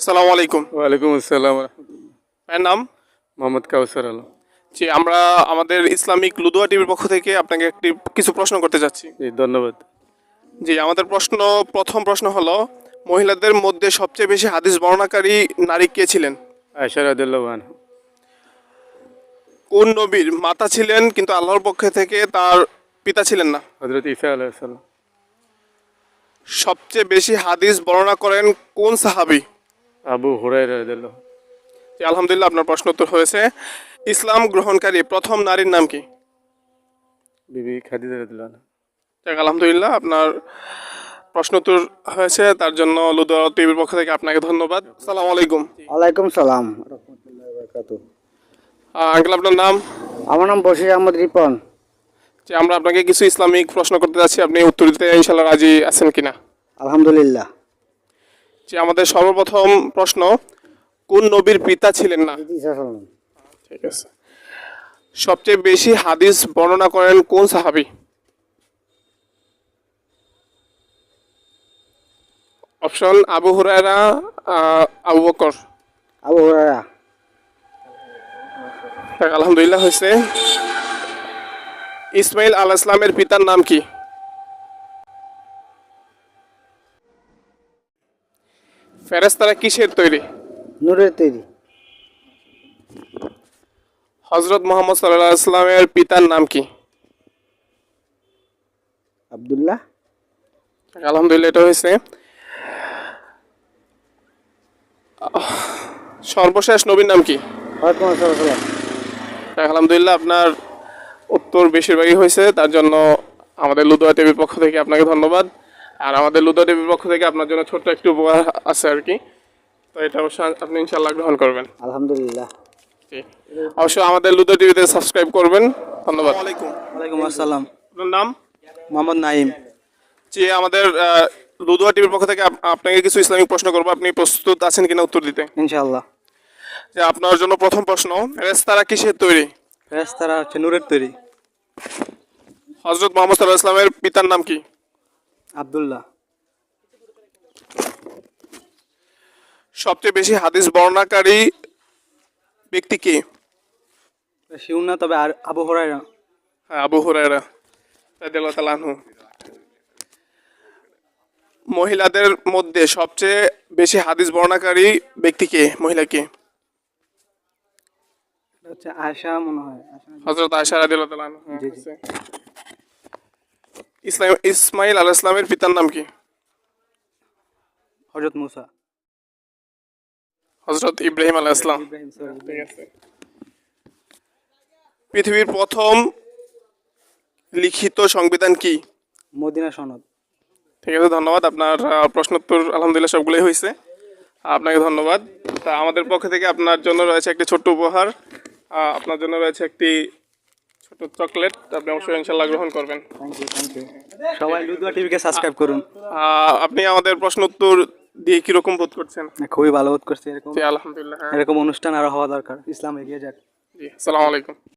আসসালামু আলাইকুম। ওয়ালাইকুম আসসালাম এর নাম? মোহাম্মদ কাউসার আলম। জি আমরা আমাদের ইসলামিক লুদুয়া টিভির পক্ষ থেকে আপনাকে একটি কিছু প্রশ্ন করতে যাচ্ছি। জি ধন্যবাদ। জি আমাদের প্রশ্ন প্রথম প্রশ্ন হলো মহিলাদের মধ্যে সবচেয়ে বেশি হাদিস বর্ণনাকারী নারী কে ছিলেন? আয়সা কোন নবীর মাতা ছিলেন কিন্তু আল্লাহর পক্ষ থেকে তার পিতা ছিলেন না? হজরত ঈসা আলাইহিস সবচেয়ে বেশি হাদিস বর্ণনা করেন কোন সাহাবী? আবু রাদিল্লাহু আলহামদুলিল্লাহ আপনার প্রশ্ন উত্তর হয়েছে। ইসলাম গ্রহণকারী প্রথম নারীর নাম কি? বিবি খাদিজা রাদিল্লাহু যাক আলহামদুলিল্লাহ আপনার প্রশ্ন উত্তর হয়েছে তার জন্য টিভির পক্ষ থেকে আপনাকে ধন্যবাদ। সালাম আলাইকুম। ওয়ালাইকুম সালাম। রহমতুল্লাহ আঙ্কেল আপনার নাম? আমার নাম বশির আহমদ রিপন। যে আমরা আপনাকে কিছু ইসলামিক প্রশ্ন করতে যাচ্ছি আপনি উত্তর দিতে ইনশাল্লাহ রাজি আছেন কিনা? আলহামদুলিল্লাহ। যে আমাদের সর্বপ্রথম প্রশ্ন, কোন নবীর পিতা ছিলেন না? ঠিক আছে। সবচেয়ে বেশি হাদিস বর্ণনা করেন কোন সাহাবী? Option, Abu Hurairah Abu Bakr. Abu Hurairah আলহামদুলিল্লাহ হয়েছে। ইসমাইল আল ইসলামের পিতার নাম কি? ফেরেস্তারা কিসের তৈরি? নূরের তৈরি। হজরত মোহাম্মদ সাল্লাহ ইসলামের পিতার নাম কি? আব্দুল্লাহ। আলহামদুলিল্লাহ এটা হয়েছে। সর্বশেষ নবীর নাম কি? আলহামদুলিল্লাহ আপনার উত্তর বেশিরভাগই হয়েছে তার জন্য আমাদের লুদুয়া টিভির পক্ষ থেকে আপনাকে ধন্যবাদ। আর আমাদের লুদুয়া টিভির পক্ষ থেকে আপনার জন্য ছোট্ট একটু উপহার আছে আর কি। তো এটা অবশ্যই আপনি ইনশাল্লাহ গ্রহণ করবেন। আলহামদুলিল্লাহ। জি। অবশ্যই আমাদের লুদুয়া টিভিতে সাবস্ক্রাইব করবেন। ধন্যবাদ। ওয়ালাইকুম। আসসালাম। আপনার নাম? মোহাম্মদ নাইম জি আমাদের লুদুয়া টিভির পক্ষ থেকে আপনাকে কিছু ইসলামিক প্রশ্ন করব। আপনি প্রস্তুত আছেন কিনা উত্তর দিতে? ইনশাআল্লাহ। যে আপনার জন্য প্রথম প্রশ্ন রেস্তারা কিসের তৈরি? ফেরেশতারা হচ্ছে নূরের তৈরি। হজরত মোহাম্মদ সাল্লাহ ইসলামের পিতার নাম কি? আব্দুল্লাহ। সবচেয়ে বেশি হাদিস বর্ণনাকারী ব্যক্তি কে? শিউন না তবে আর আবু হরাইরা হ্যাঁ, আবু হুরায়রা রাদিয়াল্লাহু তাআলা আনহু। মহিলাদের মধ্যে সবচেয়ে বেশি হাদিস বর্ণনাকারী ব্যক্তি কে? মহিলা কে? এটা হচ্ছে আয়সা মনে হয়। আয়শা। হজরত আয়সা রাদিয়াল্লাহু তাআলা আনহা। জি, জি। ইসলাম ইসমাইল আলাইহিস ইসলামের পিতার নাম কি? হজরত মুসা। হজরত ইব্রাহিম আলাইহিস ইসলাম ঠিক আছে। পৃথিবীর প্রথম লিখিত সংবিধান কি? মদিনা সনদ। ঠিক আছে ধন্যবাদ। আপনার প্রশ্নোত্তর আলহামদুলিল্লাহ সবগুলোই হয়েছে। আপনাকে ধন্যবাদ। তা আমাদের পক্ষ থেকে আপনার জন্য রয়েছে একটি ছোট্ট উপহার। আপনার জন্য রয়েছে একটি ছোট চকলেট আপনি অবশ্যই ইনশাল্লাহ গ্রহণ করবেন। সবাই লুদুয়া টিভিকে সাবস্ক্রাইব করুন। আপনি আমাদের প্রশ্ন উত্তর দিয়ে কীরকম বোধ করছেন? খুবই ভালো বোধ করছি এরকম আলহামদুলিল্লাহ। এরকম অনুষ্ঠান আরও হওয়া দরকার। ইসলাম এগিয়ে যাক। জি আসসালামু আলাইকুম।